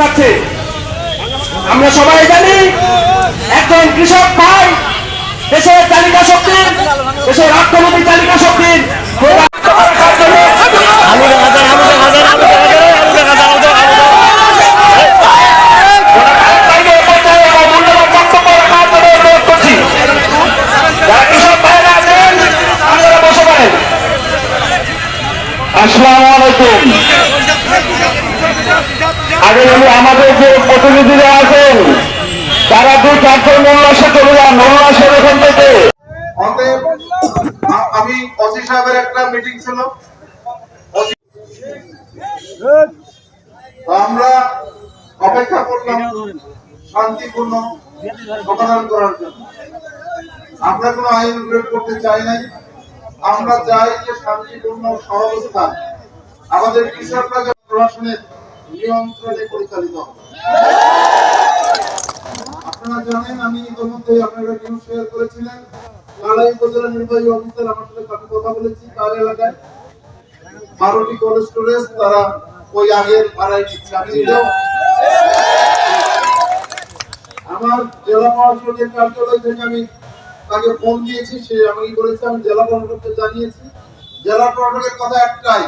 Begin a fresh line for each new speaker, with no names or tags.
যাচ্ছে। আমরা সবাই জানি, একজন কৃষক ভাই দেশের তালিকা শক্তির, দেশের অর্থনৈতিক তালিকা শক্তির আসসালামু আলাইকুম। আগে আমি আমাদের যে প্রতিনিধিরা আছেন, তারা দুই চারজন উল্লাসে চলে যান উল্লাসের এখান থেকে।
আমি অসি সাহেবের একটা মিটিং ছিল। আমরা অপেক্ষা করলাম শান্তিপূর্ণ সমাধান করার জন্য। আমরা কোনো আইন প্রয়োগ করতে চাই নাই। আমরা চাই যে শান্তিপূর্ণ সহাবস্থান। আমাদের কৃষকরা প্রশাসনের নিয়ন্ত্রণে পরিচালিত আপনারা জানেন, আমি ইতিমধ্যে আপনারা নিউজ শেয়ার করেছিলেন কালাই উপজেলা নির্বাহী অফিসার আমার সাথে সাথে কথা বলেছি তার এলাকায়? বারোটি কোল্ড স্টোরেজ তারা ওই আগের ভাড়ায় দিচ্ছে আমি আমার জেলা প্রশাসকের কার্যালয় থেকে আমি তাকে ফোন দিয়েছি, সে আমাকে বলেছে, আমি জেলা প্রশাসককে জানিয়েছি। জেলা প্রশাসকের কথা একটাই